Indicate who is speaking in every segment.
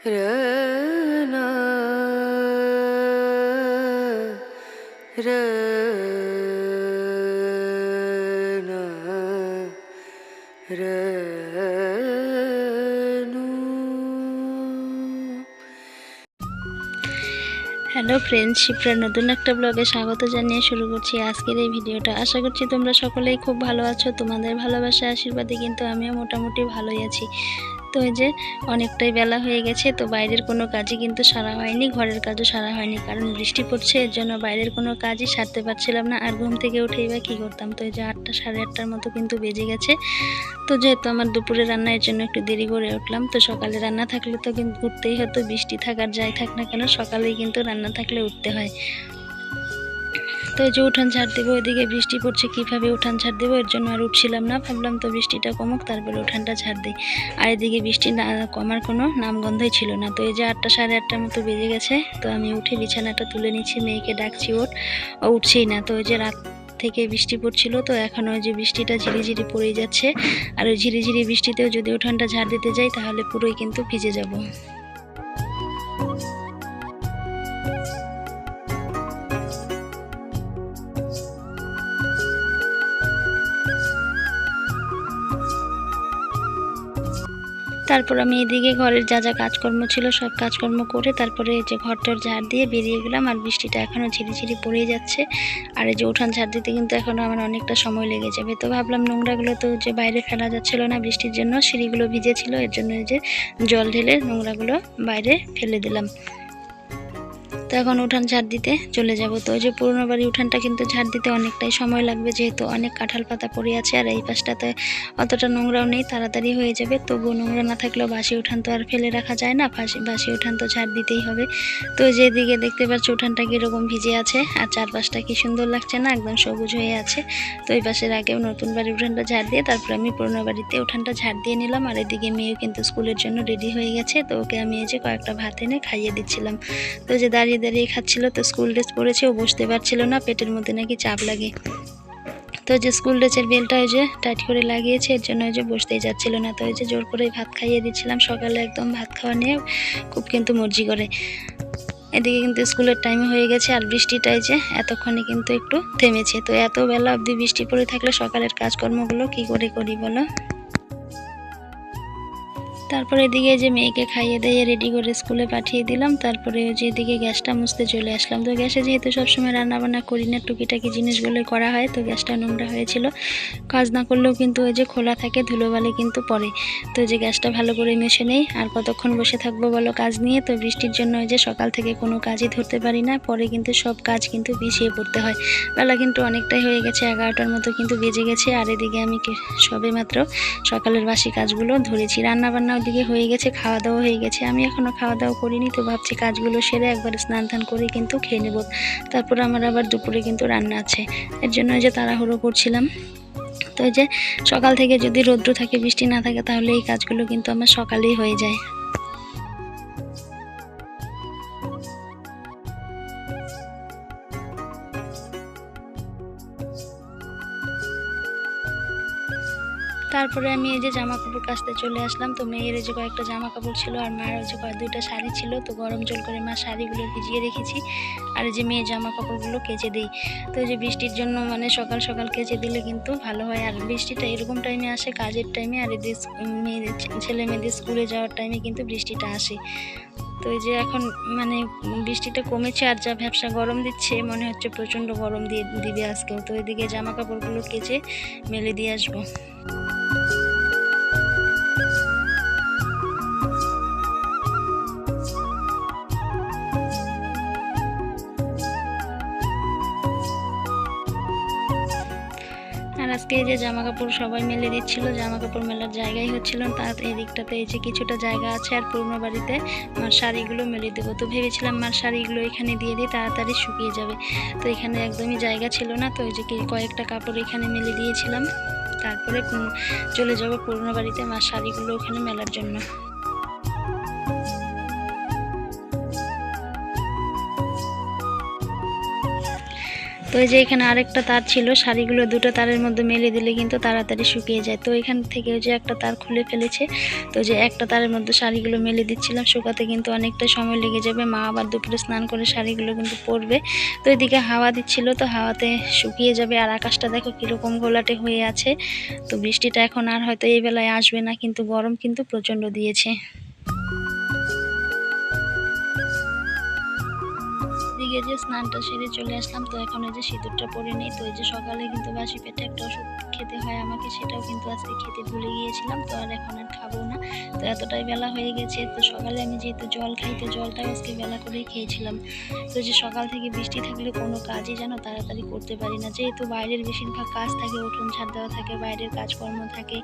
Speaker 1: Hello friends শিপ্রার নতুন একটা ব্লগে স্বাগত জানিয়ে শুরু করছি আজকের এই ভিডিওটা আশা করছি তোমরা সকলেই খুব ভালো আছো, তোমাদের ভালোবাসা আশীর্বাদে কিন্তু আমিও মোটামুটি ভালোই আছি। তো এই যে অনেকটাই বেলা হয়ে গেছে, তো বাইরের কোনো কাজই কিন্তু সারা হয়নি, ঘরের কাজও সারা হয়নি, কারণ বৃষ্টি পড়ছে, এর জন্য বাইরের কোনো কাজই সারতে পারছিলাম না, আর ঘুম থেকে উঠেই বা কী করতাম, তো এই যে আটটা সাড়ে আটটার মতো কিন্তু বেজে গেছে। তো যেহেতু আমার দুপুরে রান্না, এর জন্য একটু দেরি করে উঠলাম, তো সকালে রান্না থাকলে তো কিন্তু উঠতেই হতো, বৃষ্টি থাকার যাই থাক না কেন, সকালেই কিন্তু রান্না থাকলে উঠতে হয়। তো এই যে উঠান ছাড় দেবো, ওইদিকে বৃষ্টি পড়ছে, কীভাবে উঠান ছাড় দেবো? এর জন্য আর উঠছিলাম না, ভাবলাম তো বৃষ্টিটা কমুক, তারপরে উঠানটা ঝাড় দিই। আর এদিকে বৃষ্টি না, কমার কোনো নামগন্ধই ছিল না। তো এই যে আটটা, সাড়ে আটটার মতো বেজে গেছে, তো আমি উঠে বিছানাটা তুলে নিচ্ছি মেয়েকে ডাকছি ওঠ ও উঠছেই না, তো ওই যে রাত থেকে বৃষ্টি পড়ছিল, তো এখন ওই যে বৃষ্টিটা ঝিরিঝিরি পড়েই যাচ্ছে। আর ওই ঝিরিঝিরি বৃষ্টিতেও যদি উঠানটা ঝাড় দিতে যাই, তাহলে পুরোই কিন্তু ভিজে যাব। তারপর আমি এদিকে ঘরের যা যা কাজকর্ম ছিল সব কাজকর্ম করে তারপরে যে ঘরটার ঝাড় দিয়ে বেরিয়ে গেলাম আর বৃষ্টিটা এখনও ঝিরিঝিরি পড়ে যাচ্ছে। আর এই যে উঠান ঝাড় দিতে কিন্তু এখনও আমার অনেকটা সময় লেগে যাবে। তো ভাবলাম নোংরাগুলো তো যে বাইরে ফেলা যাচ্ছিল না বৃষ্টির জন্য, সিঁড়িগুলো ভিজেছিলো, এর জন্য এই যে জল ঢেলে নোংরাগুলো বাইরে ফেলে দিলাম। তো এখন উঠান ঝাড় দিতে চলে যাব। তো যে পুরনো বাড়ি উঠানটা কিন্তু ঝাড় দিতে অনেকটাই সময় লাগবে, যেহেতু অনেক কাঁঠাল পাতা পড়ে আছে আর এই পাশটাতে অতটা নোংরাও নেই, তাড়াতাড়ি হয়ে যাবে। তবুও নোংরা না থাকলেও বাসি উঠান তো আর ফেলে রাখা যায় না, বাসি উঠান তো ঝাড় দিতেই হবে। তো যেদিকে দেখতে পাচ্ছ উঠানটা কীরকম ভিজে আছে আর চারপাশটা কি সুন্দর লাগছে না, একদম সবুজ হয়ে আছে। তো এই পাশের আগেও নতুন বাড়ির উঠানটা ঝাড় দিয়ে তারপর আমি পুরনো বাড়িতে উঠানটা ঝাড় দিয়ে নিলাম আর এদিকে মেয়েও কিন্তু স্কুলের জন্য রেডি হয়ে গেছে, তো ওকে আমি এই যে কয়েকটা ভাত এনে খাইয়ে দিচ্ছিলাম। তো যে দাঁড়িয়ে দাঁড়িয়ে দাঁড়িয়ে খাচ্ছিল, তো স্কুল ড্রেস পরেছে, ও বসতে পারছিল না, পেটের মধ্যে নাকি চাপ লাগে। তো যে স্কুল ড্রেসের বেলটা ওই যে টাইট করে লাগিয়েছে, এর জন্য ওই যে বসতেই যাচ্ছিল না, তো ওই যে জোর করে ভাত খাইয়ে দিচ্ছিলাম, সকালে একদম ভাত খাওয়া নিয়ে খুব কিন্তু মর্জি করে। এদিকে কিন্তু স্কুলের টাইম হয়ে গেছে, আর বৃষ্টিটাই যে এতক্ষণে কিন্তু একটু থেমেছে, তো এত বেলা অবধি বৃষ্টি পড়ে থাকলে সকালের কাজকর্মগুলো কি করে করি বলো? তারপরে এদিকে যে মেয়েকে খাইয়ে দিয়ে রেডি করে স্কুলে পাঠিয়ে দিলাম, তারপরে যে এদিকে গ্যাসটা মুছতে চলে আসলাম। তো গ্যাসে যেহেতু সবসময় রান্নাবান্না করি না, টুকিটাকি জিনিসগুলোই করা হয়, তো গ্যাসটা নোংরা হয়েছিল। কাজ না করলেও কিন্তু ওই যে খোলা থাকে, ধুলোবালি কিন্তু পড়ে। তো যে গ্যাসটা ভালো করে মেশে নেই, আর কতক্ষণ বসে থাকব বলো কাজ নিয়ে? তো বৃষ্টির জন্য ওই যে সকাল থেকে কোনো কাজই ধরতে পারি না, পরে কিন্তু সব কাজ কিন্তু পিছিয়ে পড়তে হয়। বেলা কিন্তু অনেকটাই হয়ে গেছে, এগারোটার মতো কিন্তু বেজে গেছে, আর এদিকে আমি সবে মাত্র সকালের বাসি কাজগুলো ধরেছি। রান্না বান্না ওদিকে হয়ে গেছে খাওয়া দাওয়া হয়ে গেছে। আমি এখনও খাওয়া দাওয়া করিনি, তো ভাবছি কাজগুলো সেরে একবার স্নান টান করে কিন্তু খেয়ে নেব। তারপর আমার আবার দুপুরে কিন্তু রান্না আছে। এর জন্য যে তাড়াহুড়ো করছিলাম। তো যে সকাল থেকে যদি রৌদ্র থাকে, বৃষ্টি না থাকে, তাহলে এই কাজগুলো কিন্তু আমার সকালেই হয়ে যায়। তারপরে আমি এই যে জামা কাপড় কাচতে চলে আসলাম, তো মেয়ের যে কয়েকটা জামা কাপড় ছিল আর মায়ের যে কয়েক দুইটা শাড়ি ছিল, তো গরম জল করে মা শাড়িগুলো ভিজিয়ে রেখেছি আর যে মেয়ের জামা কাপড়গুলো কেচে দিই। তো যে বৃষ্টির জন্য মানে সকাল সকাল কেচে দিলে কিন্তু ভালো হয়, আর বৃষ্টিটা এরকম টাইমে আসে কাজের টাইমে আর এদের মেয়েদের ছেলে মেয়েদের স্কুলে যাওয়ার টাইমে কিন্তু বৃষ্টিটা আসে। তো এই যে এখন মানে বৃষ্টিটা কমেছে আর যা ভ্যাবসা গরম দিচ্ছে, মনে হচ্ছে প্রচণ্ড গরম দিয়ে দিবে আজকেও। তো এদিকে জামা কাপড়গুলো কেচে মেলে দিয়ে আসব। আর আজকে এই যে জামা কাপড় সবাই মেলে দিচ্ছিল জামা কাপড় মেলার জায়গাই হচ্ছিল তার এই দিকটাতে এই যে কিছুটা জায়গা আছে আর পুরনো বাড়িতে আমার শাড়িগুলো মেলে দেবো। তো ভেবেছিলাম আমার শাড়িগুলো এখানে দিয়ে দিই, তাড়াতাড়ি শুকিয়ে যাবে। তো এখানে একদমই জায়গা ছিল না, তো ওই যে কয়েকটা কাপড় এখানে মেলে দিয়েছিলাম। তারপরে চলে যাব পুরনো বাড়িতে আমার শাড়িগুলো ওখানে মেলার জন্য। তো এই যে এখানে আরেকটা তার ছিল, শাড়িগুলো দুটো তারের মধ্যে মেলে দিলে কিন্তু তাড়াতাড়ি শুকিয়ে যায়। তো এখান থেকে যে একটা তার খুলে ফেলেছে, তো যে একটা তারের মধ্যে শাড়িগুলো মেলে দিচ্ছিলাম, শুকাতে কিন্তু অনেকটা সময় লেগে যাবে। মা আবার দুপুরে স্নান করে শাড়িগুলো কিন্তু পরবে। তো এদিকে হাওয়া দিচ্ছিল, তো হাওয়াতে শুকিয়ে যাবে। আর আকাশটা দেখো কীরকম গোলাটে হয়ে আছে। তো বৃষ্টিটা এখন আর হয়তো এই বেলায় আসবে না, কিন্তু গরম কিন্তু প্রচণ্ড দিয়েছে। দিকে যে স্নানটা সেরে চলে আসলাম, তো এখন এই যে সিঁদুরটা পরে নেই, তো এই যে সকালে কিন্তু বাসি পেটে একটা ওষুধ খেতে হয় আমাকে, সেটাও কিন্তু আজকে খেতে ভুলে গিয়েছিলাম, তো আর এখন আর খাব না। তো এতটাই বেলা হয়ে গেছে, তো সকালে আমি যেহেতু জল খাই, তো জলটাও আজকে বেলা করেই খেয়েছিলাম। তো যে সকাল থেকে বৃষ্টি থাকলে কোনো কাজই যেন তাড়াতাড়ি করতে পারি না, যেহেতু বাইরের বেশিরভাগ কাজ থাকে, উঠোন ছাড় দেওয়া থাকে, বাইরের কাজকর্ম থাকে,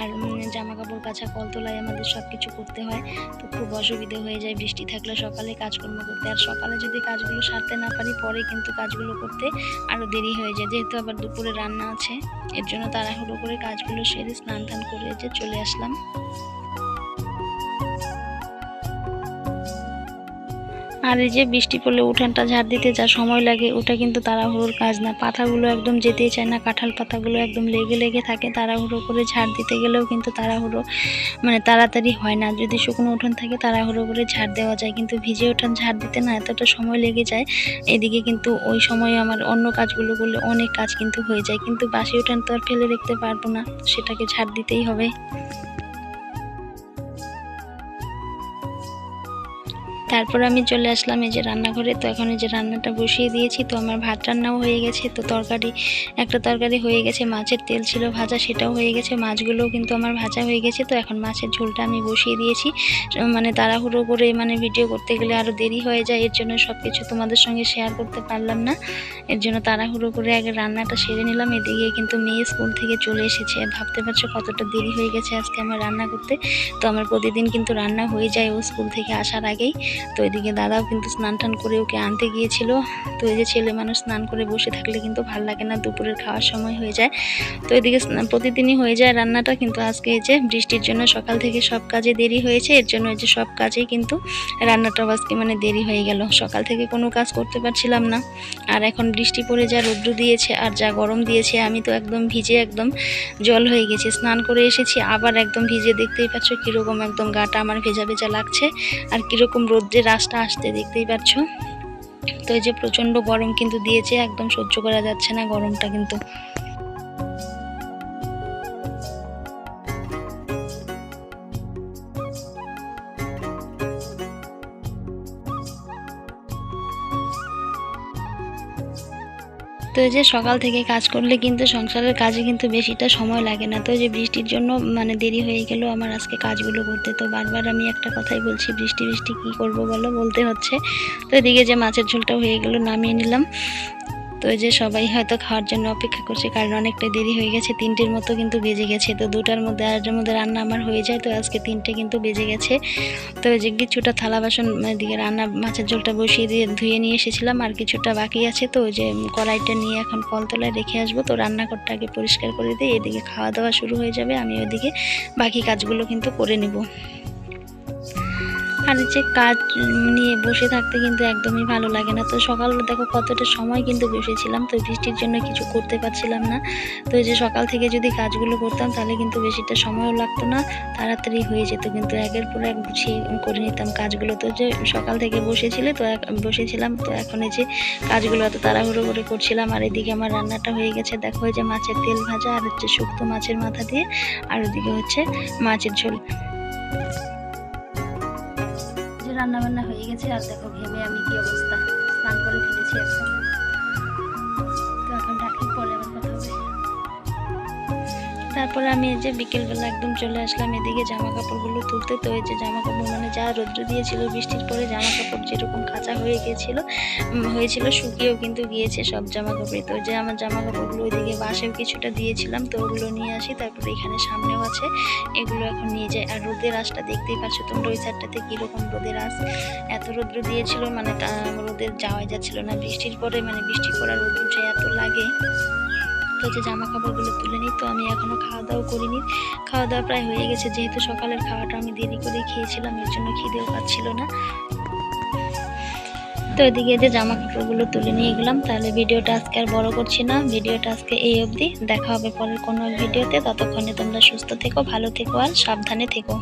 Speaker 1: আর জামা কাপড় কাচা কল তোলায় আমাদের সব কিছু করতে হয়, তো খুব অসুবিধে হয়ে যায় বৃষ্টি থাকলে সকালে কাজকর্ম করতে। আর সকালে যদি কাজগুলো সারতে না পারি, পরে কিন্তু কাজগুলো করতে আরও দেরি হয়ে যায়। যেহেতু আবার দুপুরে রান্না আছে, এর জন্য তাড়াহুড়ো করে কাজগুলো সেরে স্নান টান করে যে চলে আসলাম। আর এই যে বৃষ্টি পড়লে উঠানটা ঝাড় দিতে যা সময় লাগে, ওটা কিন্তু তাড়াহুড়োর কাজ না। পাতাগুলো একদম যেতেই চায় না, কাঁঠাল পাতাগুলো একদম লেগে লেগে থাকে, তাড়াহুড়ো করে ঝাড় দিতে গেলেও কিন্তু তাড়াহুড়ো মানে তাড়াতাড়ি হয় না। যদি শুকনো উঠান থাকে তাড়াহুড়ো করে ঝাড় দেওয়া যায়, কিন্তু ভিজে উঠান ঝাড় দিতে না এতটা সময় লেগে যায়। এদিকে কিন্তু ওই সময় আমার অন্য কাজগুলো করলে অনেক কাজ কিন্তু হয়ে যায়, কিন্তু বাসি উঠান তো আর ফেলে রাখতে পারব না, সেটাকে ঝাড় দিতেই হবে। তারপর আমি চলে আসলাম এই যে রান্নাঘরে। তো এখন এই যে রান্নাটা বসিয়ে দিয়েছি, তো আমার ভাত রান্নাও হয়ে গেছে। তো তরকারি, একটা তরকারি হয়ে গেছে, মাছের তেল ছিল ভাজা, সেটাও হয়ে গেছে। মাছগুলোও কিন্তু আমার ভাজা হয়ে গেছে। তো এখন মাছের ঝোলটা আমি বসিয়ে দিয়েছি। মানে তাড়াহুড়ো করে মানে ভিডিও করতে গেলে আরও দেরি হয়ে যায়। এর জন্য সব কিছু তোমাদের সঙ্গে শেয়ার করতে পারলাম না। এর জন্য তাড়াহুড়ো করে আগে রান্নাটা সেরে নিলাম। এদিকে কিন্তু মেয়ে স্কুল থেকে চলে এসেছে। ভাবতে পারছ কতটা দেরি হয়ে গেছে আজকে আমার রান্না করতে? তো আমার প্রতিদিন কিন্তু রান্না হয়ে যায় ও স্কুল থেকে আসার আগেই। তো এদিকে দাদাও কিন্তু স্নান টান করে ওকে আনতে গিয়েছিল। তো এই যে ছেলে মানুষ স্নান করে বসে থাকলে কিন্তু ভালো লাগে না, দুপুরের খাওয়ার সময় হয়ে যায়। তো এদিকে প্রতিদিনই হয়ে যায় রান্নাটা, কিন্তু আজকে এই যে বৃষ্টির জন্য সকাল থেকে সব কাজে দেরি হয়েছে, এর জন্য এই যে সব কাজেই কিন্তু রান্নাটাও আজকে মানে দেরি হয়ে গেল। সকাল থেকে কোনো কাজ করতে পারছিলাম না, আর এখন বৃষ্টি পড়ে যা রৌদ্র দিয়েছে আর যা গরম দিয়েছে, আমি তো একদম ভিজে একদম জল হয়ে গেছি। স্নান করে এসেছি, আবার একদম ভিজে, দেখতেই পাচ্ছ কীরকম একদম গাটা আমার ভেজা ভেজা লাগছে, আর কীরকম রোদ্রের রাস্তা আসতে দেখতেই পাচ্ছ। তো এই যে প্রচণ্ড গরম কিন্তু দিয়েছে, একদম সহ্য করা যাচ্ছে না গরমটা কিন্তু। তো এই যে সকাল থেকে কাজ করলে কিন্তু সংসারের কাজে কিন্তু বেশিটা সময় লাগে না। তো যে বৃষ্টির জন্য মানে দেরি হয়ে গেল আমার আজকে কাজগুলো করতে। তো বারবার আমি একটা কথাই বলছি, বৃষ্টি বৃষ্টি কি করব বলো? বলতে হচ্ছে। তো এদিকে যে মাছের ঝোলটা হয়ে গেল, নামিয়ে নিলাম। তো এই যে সবাই হয়তো খাওয়ার জন্য অপেক্ষা করছে, কারণ অনেকটা দেরি হয়ে গেছে, তিনটের মতো কিন্তু বেজে গেছে। তো দুটার মধ্যে আড়াইটার মধ্যে রান্না আমার হয়ে যায়, তো আজকে তিনটে কিন্তু বেজে গেছে। তো এই যে কিছুটা থালা বাসন, এদিকে রান্না মাছের ঝোলটা বসিয়ে দিয়ে ধুয়ে নিয়ে এসেছিলাম, আর কিছুটা বাকি আছে। তো ওই যে কড়াইটা নিয়ে এখন কলতলায় রেখে আসব। তো রান্নাঘরটা আগে পরিষ্কার করে দিই, এদিকে খাওয়া দাওয়া শুরু হয়ে যাবে, আমি ওইদিকে বাকি কাজগুলো কিন্তু করে নেব। আর যে কাজ নিয়ে বসে থাকতে কিন্তু একদমই ভালো লাগে না। তো সকাল, দেখো কতটা সময় কিন্তু বসেছিলাম, তো বৃষ্টির জন্য কিছু করতে পারছিলাম না। তো যে সকাল থেকে যদি কাজগুলো করতাম, তাহলে কিন্তু বেশিটা সময়ও লাগতো না, তাড়াতাড়ি হয়ে যেত কিন্তু একের পর এক গুছিয়ে করে নিতাম কাজগুলো। তো যে সকাল থেকে বসেছিলে, তো বসেছিলাম, তো এখন এই যে কাজগুলো এত তাড়াহুড়ো করে করছিলাম, আর এদিকে আমার রান্নাটা হয়ে গেছে, দেখো যে মাছের তেল ভাজা আর হচ্ছে শুক্তো মাছের মাথা দিয়ে, আর ওদিকে হচ্ছে মাছের ঝোল। যে রান্না বান্না হয়ে গেছে, আর দেখো ঘেমে আমি কি অবস্থা? স্নান করে ফেলেছি একদম। তারপরে আমি এই যে বিকেলবেলা একদম চলে আসলাম, এদিকে জামা কাপড়গুলো তুলতে। তো এই যে জামা কাপড় মানে যা রৌদ্র দিয়েছিল বৃষ্টির পরে জামা কাপড় যেরকম কাঁচা হয়ে গিয়েছিল হয়েছিল, শুকিয়েও কিন্তু গিয়েছে সব জামা কাপড়ে তো যে আমার জামা কাপড়গুলো ওইদিকে বাসেও কিছুটা দিয়েছিলাম, তো ওগুলো নিয়ে আসি, তারপরে এখানে সামনেও আছে, এগুলো এখন নিয়ে যাই। আর রোদের আঁশটা দেখতেই পাচ্ছ তোমরা ওই সাইডটাতে কীরকম রোদের আঁশ। এত রৌদ্র দিয়েছিল মানে রোদের যাওয়াই যাচ্ছিল না। বৃষ্টির পরে মানে বৃষ্টি পড়া রোদ্র যে এত লাগে। তো যে জামা কাপড়গুলো তুলে নিই। তো আমি এখনও খাওয়া দাওয়া করিনি। খাওয়া দাওয়া প্রায় হয়ে গেছে, যেহেতু সকালের খাওয়াটা আমি দেরি করে খেয়েছিলাম, এর জন্য খিদেও পাচ্ছিল না। তো এদিকে যে জামা কাপড়গুলো তুলে নিয়ে গেলাম, তাহলে ভিডিওটা আজকে আর বড় করছি না। ভিডিওটা আজকে এই অবধি। দেখা হবে পরের কোনো ভিডিওতে। ততক্ষণে তোমরা সুস্থ থেকো, ভালো থেকো আর সাবধানে থেকো।